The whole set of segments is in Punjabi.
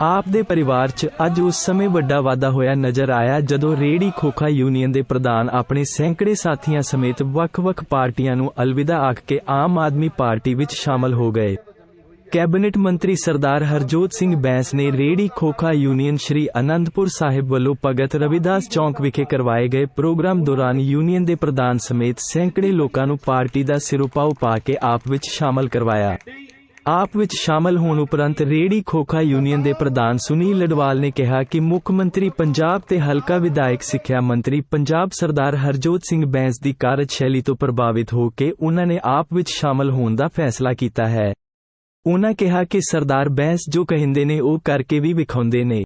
ਆਪ ਦੇ ਪਰਿਵਾਰ 'ਚ ਅੱਜ ਉਸ ਸਮੇਂ ਵੱਡਾ ਵਾਧਾ ਹੋਇਆ ਨਜ਼ਰ ਆਇਆ ਜਦੋਂ ਰੇੜੀ ਖੋਖਾ ਯੂਨੀਅਨ ਦੇ ਪ੍ਰਧਾਨ ਆਪਣੇ ਸੈਂਕੜੇ ਸਾਥੀਆਂ ਸਮੇਤ ਵੱਖ-ਵੱਖ ਪਾਰਟੀਆਂ ਨੂੰ ਅਲਵਿਦਾ ਆਖ ਕੇ ਆਮ ਆਦਮੀ ਪਾਰਟੀ ਵਿੱਚ ਸ਼ਾਮਲ ਹੋ ਗਏ। ਕੈਬਨਿਟ ਮੰਤਰੀ ਸਰਦਾਰ ਹਰਜੋਤ ਸਿੰਘ ਬੈਂਸ ਨੇ ਰੇੜੀ ਖੋਖਾ ਯੂਨੀਅਨ ਸ਼੍ਰੀ ਅਨੰਦਪੁਰ ਸਾਹਿਬ ਵੱਲੋਂ ਭਗਤ ਰਵਿਦਾਸ ਚੌਂਕ ਵਿਖੇ ਕਰਵਾਏ ਗਏ ਪ੍ਰੋਗਰਾਮ ਦੌਰਾਨ ਯੂਨੀਅਨ ਦੇ ਪ੍ਰਧਾਨ ਸਮੇਤ ਸੈਂਕੜੇ ਲੋਕਾਂ ਨੂੰ ਪਾਰਟੀ ਦਾ ਸਿਰੋਪਾਓ ਪਾ ਕੇ ਆਪ ਵਿੱਚ ਸ਼ਾਮਲ ਕਰਵਾਇਆ। ਆਪ ਵਿੱਚ ਸ਼ਾਮਲ ਹੋਣ ਉਪਰੰਤ ਰੇੜੀ ਖੋਖਾ ਯੂਨੀਅਨ ਦੇ ਪ੍ਰਧਾਨ ਸੁਨੀਲ ਲਡਵਾਲ ਨੇ ਕਿਹਾ ਕਿ ਮੁੱਖ ਮੰਤਰੀ ਪੰਜਾਬ ਤੇ ਹਲਕਾ ਵਿਧਾਇਕ ਸਿੱਖਿਆ ਮੰਤਰੀ ਪੰਜਾਬ ਸਰਦਾਰ ਹਰਜੋਤ ਸਿੰਘ ਬੈਂਸ ਦੀ ਕਾਰਜਸ਼ੈਲੀ ਤੋਂ ਪ੍ਰਭਾਵਿਤ ਹੋ ਕੇ ਉਹਨਾਂ ਨੇ ਆਪ ਵਿੱਚ ਸ਼ਾਮਲ ਹੋਣ ਦਾ ਫੈਸਲਾ ਕੀਤਾ ਹੈ। ਉਹਨਾਂ ਕਿਹਾ ਕਿ ਸਰਦਾਰ ਬੈਂਸ ਜੋ ਕਹਿੰਦੇ ਨੇ ਉਹ ਕਰਕੇ ਵੀ ਵਿਖਾਉਂਦੇ ਨੇ।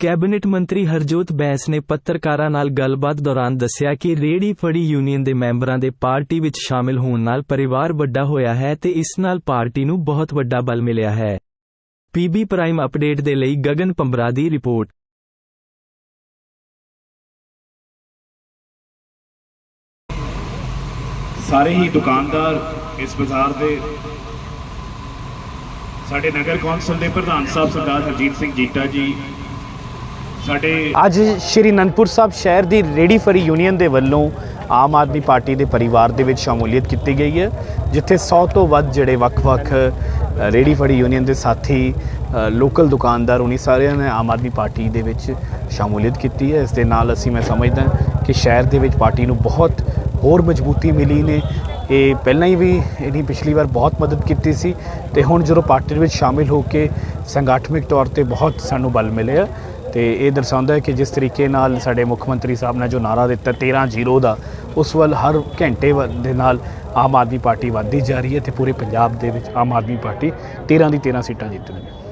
ਕੈਬਨਿਟ ਮੰਤਰੀ ਹਰਜੋਤ ਬੈਂਸ ਨੇ ਪੱਤਰਕਾਰਾਂ ਨਾਲ ਗੱਲਬਾਤ ਦੌਰਾਨ ਦੱਸਿਆ ਕਿ ਰੇੜੀ ਫੜੀ ਯੂਨੀਅਨ ਦੇ ਮੈਂਬਰਾਂ ਦੇ ਪਾਰਟੀ ਵਿੱਚ ਸ਼ਾਮਿਲ ਹੋਣ ਨਾਲ ਪਰਿਵਾਰ ਵੱਡਾ ਹੋਇਆ ਹੈ ਤੇ ਇਸ ਨਾਲ ਪਾਰਟੀ ਨੂੰ ਬਹੁਤ ਵੱਡਾ ਬਲ ਮਿਲਿਆ ਹੈ। ਪੀਬੀ ਪ੍ਰਾਈਮ ਅਪਡੇਟ ਦੇ ਲਈ ਗਗਨ ਪੰਬਰਾ ਦੀ ਰਿਪੋਰਟ। ਸਾਰੇ ਹੀ ਦੁਕਾਨਦਾਰ ਇਸ ਬਾਜ਼ਾਰ ਦੇ ਸਾਡੇ ਨਗਰ ਕੌਂਸਲ ਦੇ ਪ੍ਰਧਾਨ ਸਾਹਿਬ ਸਰਦਾਰ ਹਰਜੀਤ ਸਿੰਘ ਜੀਟਾ ਜੀ ਸਾਡੇ ਅੱਜ ਸ਼੍ਰੀ ਅਨੰਦਪੁਰ ਸਾਹਿਬ ਸ਼ਹਿਰ ਦੀ ਰੇੜੀ ਫਰੀ ਯੂਨੀਅਨ ਦੇ ਵੱਲੋਂ ਆਮ ਆਦਮੀ ਪਾਰਟੀ ਦੇ ਪਰਿਵਾਰ ਦੇ ਵਿੱਚ ਸ਼ਮੂਲੀਅਤ ਕੀਤੀ ਗਈ ਹੈ ਜਿੱਥੇ 100 ਤੋਂ ਵੱਧ ਜਿਹੜੇ ਵੱਖ-ਵੱਖ ਅ, ਰੇੜੀ ਫੜੀ ਯੂਨੀਅਨ ਦੇ ਸਾਥੀ ਲੋਕਲ ਦੁਕਾਨਦਾਰ ਉਨੀ ਸਾਰਿਆਂ ਨੇ ਆਮ ਆਦਮੀ ਪਾਰਟੀ ਦੇ ਵਿੱਚ ਸ਼ਮੂਲੀਅਤ ਕੀਤੀ ਹੈ। ਇਸ ਦੇ ਨਾਲ ਅਸੀਂ ਮੈਂ ਸਮਝਦਾ ਕਿ ਸ਼ਹਿਰ ਦੇ ਵਿੱਚ ਪਾਰਟੀ ਨੂੰ ਬਹੁਤ ਹੋਰ ਮਜ਼ਬੂਤੀ ਮਿਲੀ ਨੇ। ਇਹ ਪਹਿਲਾਂ ਹੀ ਵੀ ਇਹਨੀ ਪਿਛਲੀ ਵਾਰ ਬਹੁਤ ਮਦਦ ਕੀਤੀ ਸੀ ਤੇ ਹੁਣ ਜਦੋਂ ਪਾਰਟੀ ਦੇ ਵਿੱਚ ਸ਼ਾਮਿਲ ਹੋ ਕੇ ਸੰਗਠਨਿਕ ਤੌਰ ਤੇ ਬਹੁਤ ਸਾਨੂੰ ਬਲ ਮਿਲਿਆ ਤੇ ਇਹ ਦਰਸਾਉਂਦਾ ਹੈ ਕਿ ਜਿਸ ਤਰੀਕੇ ਨਾਲ ਸਾਡੇ ਮੁੱਖ ਮੰਤਰੀ ਸਾਹਿਬ ਨੇ ਜੋ ਨਾਰਾ ਦਿੱਤਾ 13-0 ਦਾ, ਉਸ ਵੱਲ ਹਰ ਘੰਟੇ ਵ- ਦੇ ਨਾਲ ਆਮ ਆਦਮੀ ਪਾਰਟੀ ਵੱਧਦੀ ਜਾ ਰਹੀ ਹੈ ਤੇ ਪੂਰੇ ਪੰਜਾਬ ਦੇ ਵਿੱਚ ਆਮ ਆਦਮੀ ਪਾਰਟੀ 13 ਦੀ 13 ਸੀਟਾਂ ਜਿੱਤਣਗੇ